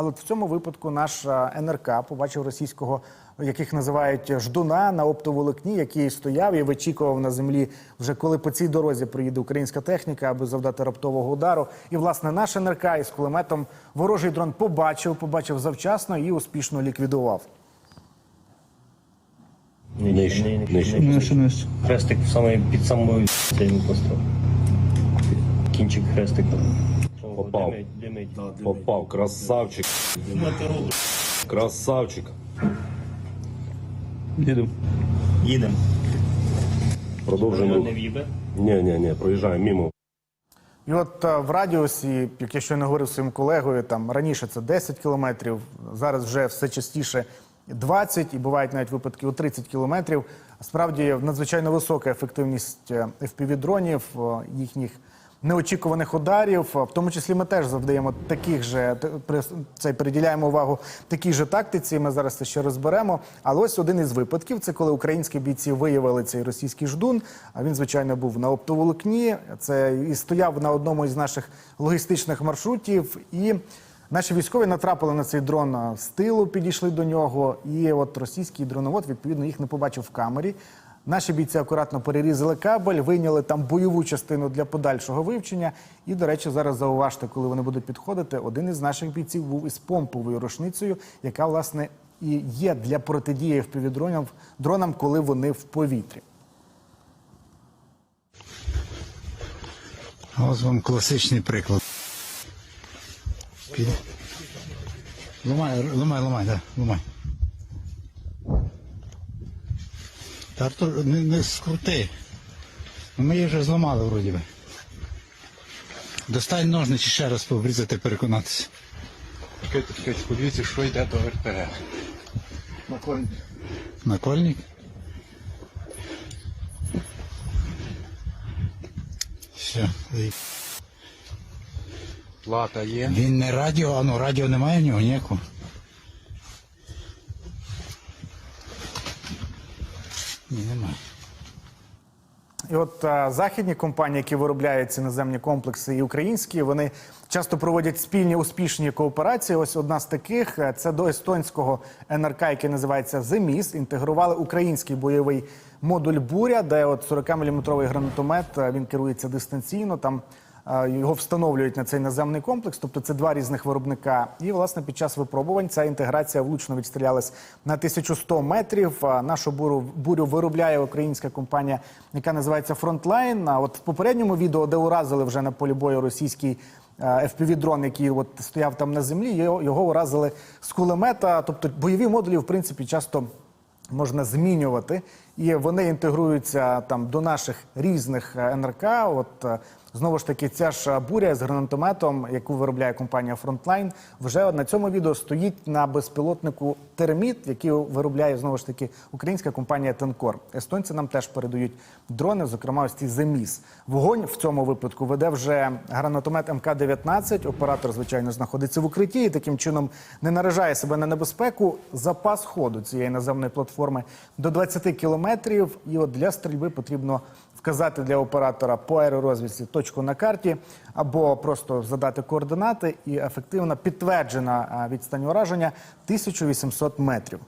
Але в цьому випадку наш НРК побачив російського, яких називають ждуна на оптоволокні, який стояв і вичікував на землі, вже коли по цій дорозі приїде українська техніка, аби завдати раптового удару. І власне наш НРК із кулеметом ворожий дрон побачив, побачив завчасно і успішно ліквідував. Нижче, нижче. Хрестик саме під самою цим постріл. Кінчик хрестика. Попав. Димить, димить. Попав, красавчик. Красавчик. Їдемо. Їдемо. Продовжуємо. Не в'їбе. Ні, ні, ні, проїжджаємо мимо. І от е, в радіусі, як я щойно говорив своїм колегою, там раніше це 10 кілометрів, зараз вже все частіше 20, і бувають навіть випадки у 30 кілометрів. Справді надзвичайно висока ефективність е, FPV-дронів, е, їхніх неочікуваних ударів. В тому числі ми теж завдаємо таких же це приділяємо увагу такій же тактиці. Ми зараз це ще розберемо. Але ось один із випадків це коли українські бійці виявили цей російський ждун. А він, звичайно, був на оптоволокні. Це і стояв на одному із наших логістичних маршрутів. І наші військові натрапили на цей дрон з тилу, підійшли до нього. І от російський дроновод відповідно їх не побачив в камері. Наші бійці акуратно перерізали кабель, вийняли там бойову частину для подальшого вивчення. І, до речі, зараз зауважте, коли вони будуть підходити, один із наших бійців був із помповою рушницею, яка, власне, і є для протидії впівдронам дронам, коли вони в повітрі. Ось вам класичний приклад. Ломай, ломай, ломай, да, ломай. Та Артур, не, не скрути. Ми її вже зламали вроді би. Достань ножниці ще раз обрізати, переконатися. Чекайте, чекайте, подивіться, що йде до РТГ. Накольник? Все. Плата є. Він не радіо, а ну радіо немає в нього ніякого. Ні, немає. І от е, західні компанії, які виробляють ці наземні комплекси, і українські, вони часто проводять спільні успішні кооперації. Ось одна з таких е, це до естонського НРК, який називається «Земіс», інтегрували український бойовий модуль буря, де от 40-мм гранатомет е, він керується дистанційно. Там його встановлюють на цей наземний комплекс, тобто це два різних виробника. І власне під час випробувань ця інтеграція влучно відстрілялась на 1100 метрів. Нашу бурю, бурю виробляє українська компанія, яка називається Frontline. А от в попередньому відео, де уразили вже на полі бою російський е, FPV-дрон, який от стояв там на землі, його уразили з кулемета. Тобто бойові модулі, в принципі, часто можна змінювати, і вони інтегруються там до наших різних е, НРК. От е, знову ж таки, ця ж буря з гранатометом, яку виробляє компанія Frontline, вже на цьому відео стоїть на безпілотнику Терміт, який виробляє знову ж таки українська компанія Тенкор. Естонці нам теж передають дрони, зокрема ось ці Земіс. Вогонь в цьому випадку веде вже гранатомет МК-19. Оператор, звичайно, знаходиться в укритті і таким чином не наражає себе на небезпеку. Запас ходу цієї наземної платформи до 20 кілометрів. І от для стрільби потрібно вказати для оператора по аеророзвідці точку на карті або просто задати координати, і ефективно підтверджена відстань ураження 1800 метрів.